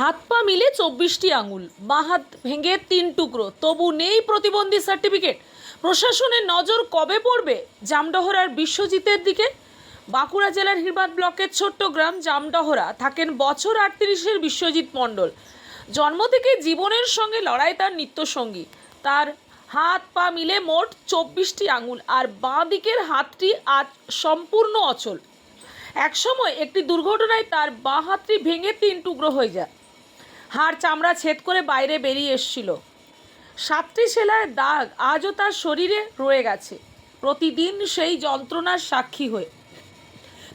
হাত পা মিলে চব্বিশটি আঙুল, বাঁ হাত ভেঙে তিন টুকরো। তবু নেই প্রতিবন্ধী সার্টিফিকেট। প্রশাসনের নজর কবে পড়বে জামডহরার বিশ্বজিতের দিকে? বাঁকুড়া জেলার হিরবাদ ব্লকের ছোট্ট গ্রাম জামডহরা থাকেন বছর আটত্রিশের বিশ্বজিৎ মণ্ডল। জন্ম থেকে জীবনের সঙ্গে লড়াই তার নিত্যসঙ্গী। তার হাত পা মিলে মোট চব্বিশটি আঙুল আর বাঁ দিকের হাতটি আজ সম্পূর্ণ অচল। একসময় একটি দুর্ঘটনায় তার বাঁ হাতটি ভেঙে তিন টুকরো হয়ে যায়। হাড় চামড়া ছেদ করে বাইরে বেরিয়ে এসছিল। সাতটি সেলাইয়ের দাগ আজও তার শরীরে রয়ে গেছে। প্রতিদিন সেই যন্ত্রণার সাক্ষী হয়ে।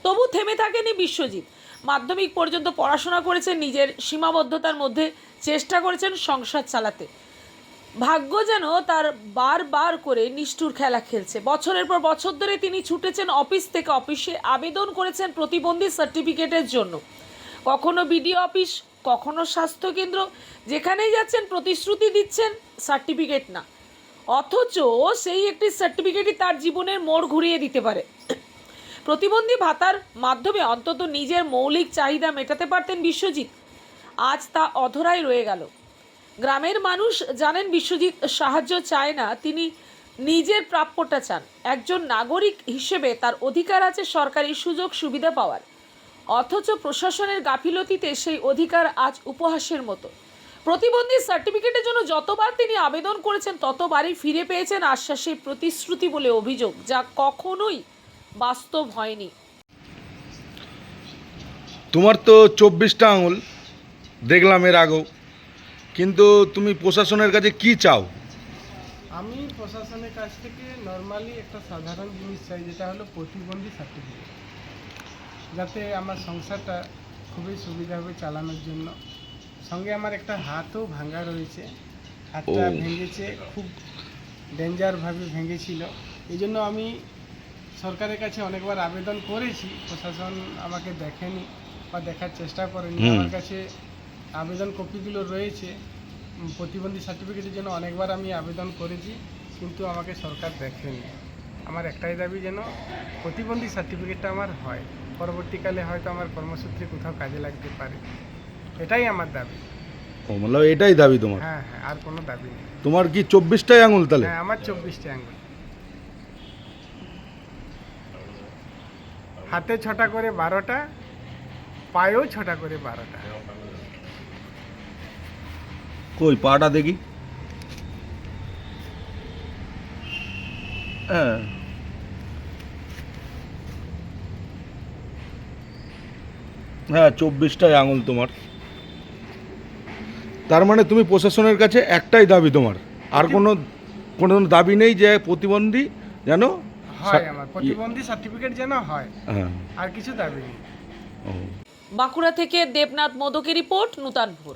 তবু থেমে থাকেনি বিশ্বজিৎ। মাধ্যমিক পর্যন্ত পড়াশোনা করেছেন নিজের সীমাবদ্ধতার মধ্যে, চেষ্টা করেছেন সংসার চালাতে। ভাগ্য যেন তার বারবার করে নিষ্ঠুর খেলা খেলছে। বছরের পর বছর ধরে তিনি ছুটেছেন অফিস থেকে। অফিসে আবেদন করেছেন প্রতিবন্ধী সার্টিফিকেটের জন্য। কখনো বিডিও অফিস কখনো স্বাস্থ্যকেন্দ্র যেখানেই যাচ্ছেন, প্রতিশ্রুতি দিচ্ছেন সার্টিফিকেট না। অথচ সেই একটি সার্টিফিকেটই তার জীবনের মোড় ঘুরিয়ে দিতে পারে। প্রতিবন্ধী ভাতার মাধ্যমে অন্তত নিজের মৌলিক চাহিদা মেটাতে পারতেন বিশ্বজিৎ। আজ তা অধরাই রয়ে গেল। গ্রামের মানুষ জানেন বিশ্বজিৎ সাহায্য চায় না, তিনি নিজের প্রাপ্যটা চান। একজন নাগরিক হিসেবে তার অধিকার আছে, সরকারি সুযোগ সুবিধা পাওয়ার। অথচ প্রশাসনের গাফিলতিতে সেই অধিকার আজ উপহাসের মতো। প্রতিবন্ধী সার্টিফিকেটের জন্য যতবার তিনি আবেদন করেছেন ততবারই ফিরে পেয়েছেন আশ্বাসের প্রতিশ্রুতি বলে অভিযোগ যা কখনোই বাস্তব হয়নি। তোমার তো চব্বিশটা আঙুল দেখলাম এর আগেও। কিন্তু তুমি প্রশাসনের কাছে কি চাও? আমি প্রশাসনের কাছ থেকে নর্মালি একটা সাধারণ জিনিস চাই যেটা হলো প্রতিবন্ধী সার্টিফিকেট। যাতে আমার সংসারটা খুবই সুবিধাভাবে চালানোর জন্য। সঙ্গে আমার একটা হাতও ভাঙা রয়েছে। হাতটা। ভেঙেছে খুব ডেঞ্জারভাবে ভেঙেছিল। এই জন্য আমি সরকারের কাছে অনেকবার আবেদন করেছি প্রশাসন আমাকে দেখেনি বা দেখার চেষ্টা করেনি। আমার কাছে আবেদন কপিগুলো রয়েছে। প্রতিবন্ধী সার্টিফিকেটের জন্য অনেকবার আমি আবেদন করেছি কিন্তু আমাকে সরকার দেখেনি। আমার একটাই দাবি যেন প্রতিবন্ধী সার্টিফিকেটটা আমার হয়। পরবর্তীকালে হয়তো আমার কর্মসূত্রে কোথাও কাজে লাগতে পারে। এটাই আমার দাবি। ও মানে এটাই দাবি তোমার? হ্যাঁ হ্যাঁ আর কোনো দাবি নেই। তোমার কি চব্বিশটাই আঙুল তাহলে? হ্যাঁ আমার চব্বিশটি আঙ্গুল হাতে ছটা করে বারোটা পায়েও ছটা করে বারোটা। কই পাটা দেখি। হ্যাঁ। হ্যাঁ চব্বিশটাই আঙুল তোমার। তার মানে তুমি প্রশাসনের কাছে একটাই দাবি তোমার। আর কোনো কোনো দাবি নেই যে প্রতিবন্ধী যেন হয় আমার। প্রতিবন্ধী সার্টিফিকেট যেন হয়। হ্যাঁ। আর কিছু দাবি নেই। বাঁকুড়া থেকে দেবনাথ মোদকের রিপোর্ট নূতনপুর।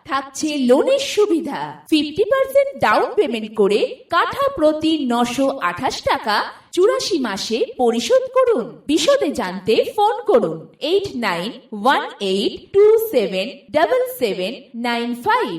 থাকছে লোনের সুবিধা। ফিফটি পার্সেন্ট ডাউন পেমেন্ট করে কাঠা প্রতি নশো আঠাশ টাকা চুরাশি মাসে পরিশোধ করুন। বিশদে জানতে ফোন করুন eight nine one eight two seven double seven nine five